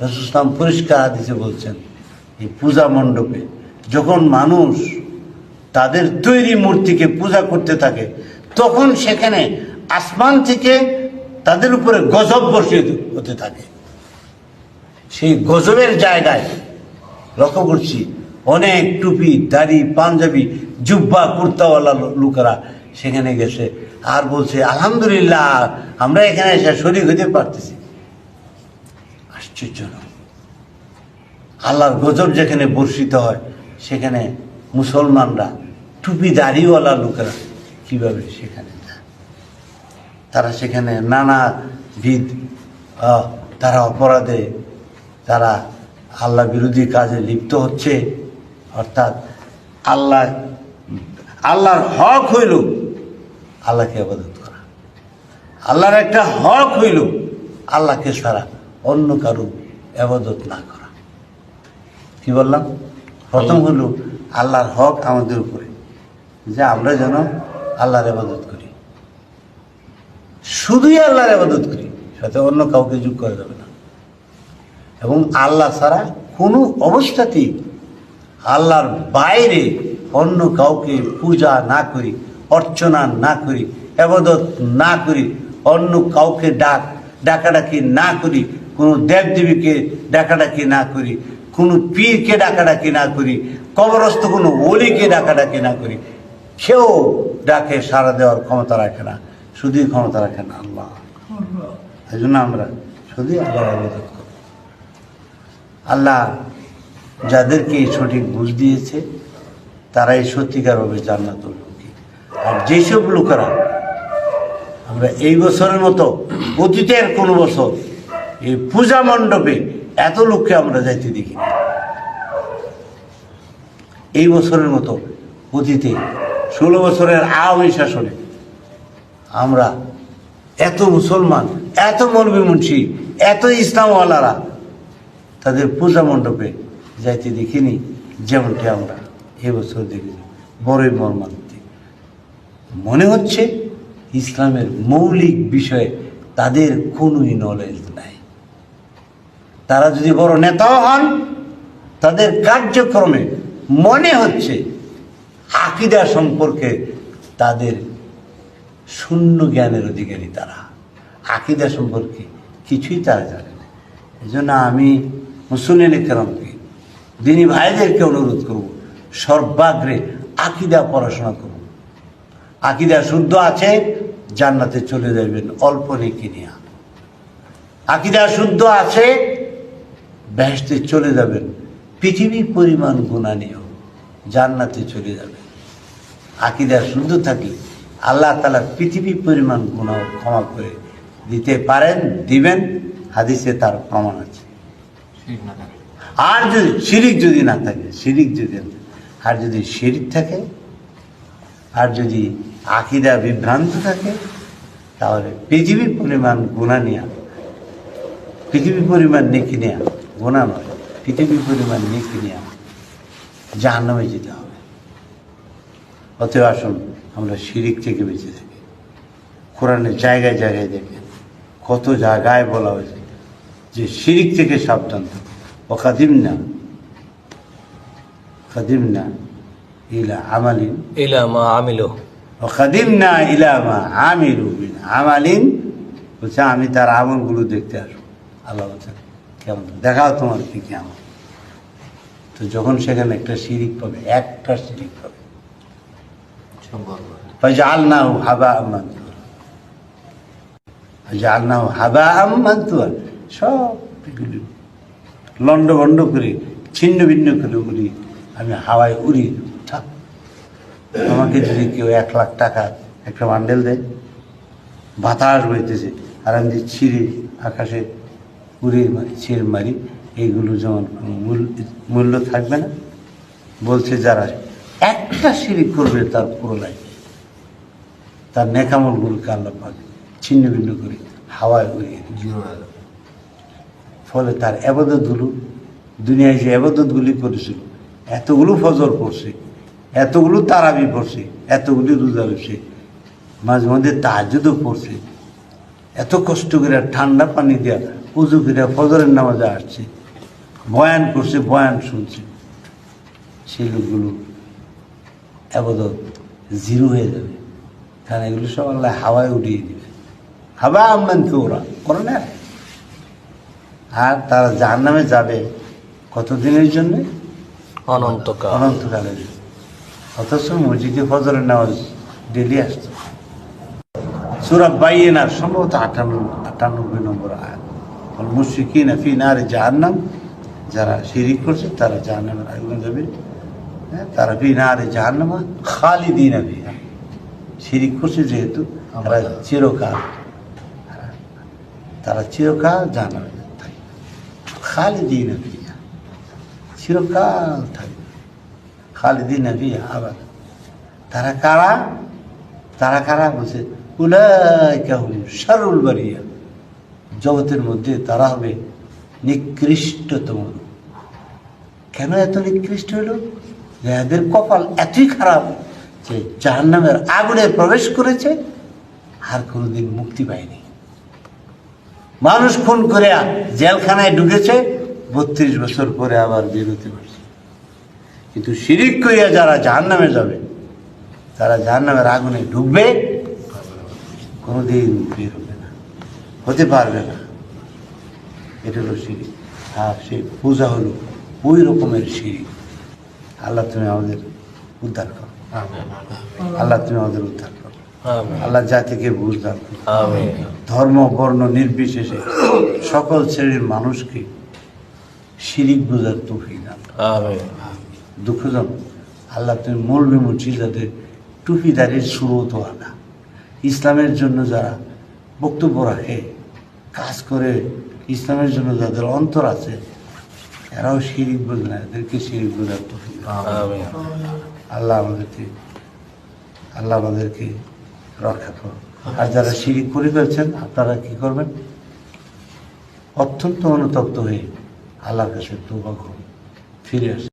রসুলাম পরিষ্কার হাদিসে বলছেন, এই পূজা মণ্ডপে যখন মানুষ তাদের তৈরি মূর্তিকে পূজা করতে থাকে, তখন সেখানে আসমান থেকে তাদের উপরে গজব বর্ষিত হতে থাকে। সেই গজবের জায়গায় লক্ষ্য করছি, অনেক টুপি, দাড়ি, পাঞ্জাবি, জুব্বা, কুর্তাওয়ালা লোকেরা সেখানে গেছে। আর বলছে, আলহামদুলিল্লাহ, আমরা এখানে এসে শরীর হতে পারতেছি। আশ্চর্য না আল্লাহর গজব যেখানে বর্ষিত হয় সেখানে মুসলমানরা টুপি দাড়িওয়ালা লোকেরা কীভাবে সেখানে তারা সেখানে নানাবিধ আহ, তারা অপরাধে তারা আল্লাহ বিরোধী কাজে লিপ্ত হচ্ছে। অর্থাৎ আল্লাহ আল্লাহর হক হইল আল্লাহকে আবাদত করা। আল্লাহর একটা হক হইল আল্লাহকে ছাড়া অন্য কারও আবাদত না করা। কি বললাম? প্রথম হলো আল্লাহর হক আমাদের উপরে, যে আমরা যেন আল্লাহর আবাদত করি। শুধুই আল্লাহর আবাদত করি, সাথে অন্য কাউকে যোগ করা যাবে না। এবং আল্লাহ ছাড়া কোনো অবস্থাতেই আল্লাহর বাইরে অন্য কাউকে পূজা না করি, অর্চনা না করি, আবাদত না করি, অন্য কাউকে ডাক, ডাকাডাকি না করি কোনো দেবদেবীকে ডাকাডাকি না করি, কোনো পীরকে ডাকাডাকি না করি, কবরস্থ কোনো অলিকে ডাকাডাকি না করি। কেউ ডাকে সাড়া দেওয়ার ক্ষমতা রাখে না, শুধুই ক্ষমতা রাখে না আল্লাহ। এই জন্য আমরা শুধুই করি। আল্লাহ যাদেরকে এই সঠিক বুঝ দিয়েছে তারা তারাই সত্যিকারভাবে জান্নাতুল লোকী আর যেসব লোকেরা, আমরা এই বছরের মতো অতীতের কোনো বছর এই পূজা মণ্ডপে এত লোককে আমরা যাইতে দেখি। এই বছরের মতো অতীতে ষোলো বছরের আওয়ামী শাসনে আমরা এত মুসলমান, এত মৌলবী মুন্সি এত ইসলামওয়ালারা তাদের পূজা মণ্ডপে যাইতে দেখিনি যেমনটি আমরা এবছর দেখেছি। বড়ই মর্মান্তিক। মনে হচ্ছে ইসলামের মৌলিক বিষয়ে তাদের কোনোই নলেজ তারা যদি বড় নেতাও হন, তাদের কার্যক্রমে মনে হচ্ছে আকিদা সম্পর্কে তাদের শূন্য জ্ঞানের অধিকারী তারা। আকিদা সম্পর্কে কিছুই তারা জানে না। এই জন্য আমি মুসলিম কেরামকে, দিনী ভাইদেরকে অনুরোধ করব, সর্বাগ্রে আকিদা পড়াশোনা করব। আকিদা শুদ্ধ আছে, জান্নাতে চলে যাবেন, অল্প নেকি নিয়া। আকিদা শুদ্ধ আছে বেহেশতে চলে যাবেন। পৃথিবী পরিমাণ গুণা নিয়েও জান্নাতে চলে যাবেন। আকিদা শুদ্ধ থাকলে আল্লাহ তালা পৃথিবী পরিমাণ গুণাও ক্ষমা করে দিতে পারেন দিবেন। হাদিসে তার প্রমাণ আছে। আর যদি শিরিক যদি না থাকে শিরিক যদি না- আর যদি শিরিক থাকে আর যদি আকিদা বিভ্রান্ত থাকে তাহলে পৃথিবী পরিমাণ গুণা নেয়া পৃথিবী পরিমাণ নেকি নেয়া গুণা নয় পৃথিবী পরিমাণ নেকি নেয়া জাহান্নামে যেতে হবে। অতএব আসুন আমরা শিরিক থেকে বেঁচে থাকি। কোরআনের জায়গায় জায়গায় দেখেন কত জায়গায় বলা হয়েছে যে শিরিক থেকে সাবধান থাকো অকাদিম না কাদিম না ইলা আমালিন। ইলা মা আমিলো। অকাদিমনা ইলামা আমিরু বিন আমালিন। বলছে আমি তার আমলগুলো দেখতে আসব আল্লাহ বলছেন কেমন? দেখাও তোমার দিকে আমার তো যখন সেখানে একটা শিরিক পাবে একটা শিরিক পাবে। জাল না হো হাবা মান্তুয়ার। জাল না হো হাবা আম মান্তুয়ার। সব লন্ড ভণ্ড করে ছিন্ন ভিন্ন করে উড়ি আমি হাওয়ায় উড়ি থাক। আমাকে যদি কেউ এক লাখ টাকা একটা বান্ডেল দেয় বাতাস বইতেছে আর আমি যে ছিঁড়ে আকাশে উড়ে মারি ছিঁড়ে মারি এইগুলো যেমন মূল্য থাকবে না। বলছে যারা একটা সিঁড়ি করবে তার পুরো লাইফ তার নেকামলগুলোকে আল্লাহ পাক ছিন্ন ভিন্ন করে হাওয়ায় উড়িয়ে। ফলে তার আবাদতগুলো, দুনিয়ায় যে আবাদতগুলি করেছিল এতগুলো ফজর পড়ছে, এতগুলো তারাবি পড়ছে, এতগুলি রোজা রয়েছে, মাঝে মধ্যে তাহাজুদও পড়ছে। এত কষ্ট করে ঠান্ডা পানি দেওয়া উজু ফিরে ফজরের নামাজে আসছে। বয়ান করছে বয়ান শুনছে। সেই লোকগুলো আপাতত জিরো হয়ে যাবে। কারণ এগুলো সব আল্লাহ হাওয়ায় উঠিয়ে দেবে। হাওয়া আমদান কে ওরা করে না? আর তারা যার নামে যাবে কতদিনের জন্য? অনন্তকাল। অনন্তকালের জন্য। অথচ মসজিদে ফজরের নামাজ ডেলি আসতো সুরা বাইয়েনার সম্ভবত আটান্ন আটানব্বই নম্বর আয়াত। মুশিকি না ফি নারে জাহান্নাম যারা শিরিক করছে তারা জাহান্নামের আগুনে যাবে হ্যাঁ, তারা ফি নারে জাহান্নামা খালিদিন বিহা শিরিক করছে যেহেতু তারা চিরকাল তারা চিরকাল জাহান্নামে খালিদিন চিরকাল থাকবে। খালিদিন আবার। তারা কারা? তারা কারা? বলছে উলাইকা হুম শারুল বারিয়া। জগতের মধ্যে তারা হবে নিকৃষ্টতম। কেন এত নিকৃষ্ট হলো? এদের কপাল এতই খারাপ যে জাহান্নামের আগুনে প্রবেশ করেছে, আর কোনোদিন মুক্তি পায়নি। মানুষ খুন করে জেলখানায় ঢুকেছে, বত্রিশ বছর পরে আবার বেরোতে পারছে। কিন্তু শিরিক করিয়া যারা জাহান্নামে যাবে, তারা জাহান্নামের আগুনে ঢুকবে কোনোদিন বের হবে না। হতে পারবে না। এটা হলো সিঁড়ি। আর সেই পূজা হলো ওই রকমের সিঁড়ি। আল্লাহ তুমি আমাদের উদ্ধার করো। আল্লাহ তুমি আমাদের উদ্ধার করো। আল্লাহ জাতিকে বুঝ দান ধর্ম বর্ণ নির্বিশেষে সকল শ্রেণির মানুষকে শিরিক বোঝার দান করো। দুঃখজন আল্লাহ তুমি মৌলবি মুচি যাদের টুপিদারির স্রোত আনা। ইসলামের জন্য যারা বক্তব্য রাখে কাজ করে ইসলামের জন্য যাদের অন্তর আছে এরাও শিরিক বোঝে না এদেরকে শিরিক বোঝার আল্লাহ আমাদেরকে আল্লাহ আমাদেরকে রক্ষা করো আর যারা শিরিক করে ফেলছেন আপনারা কি করবেন? অত্যন্ত অনুতপ্ত হয়ে আল্লাহর কাছে তোবা করুন। ফিরে আসেন।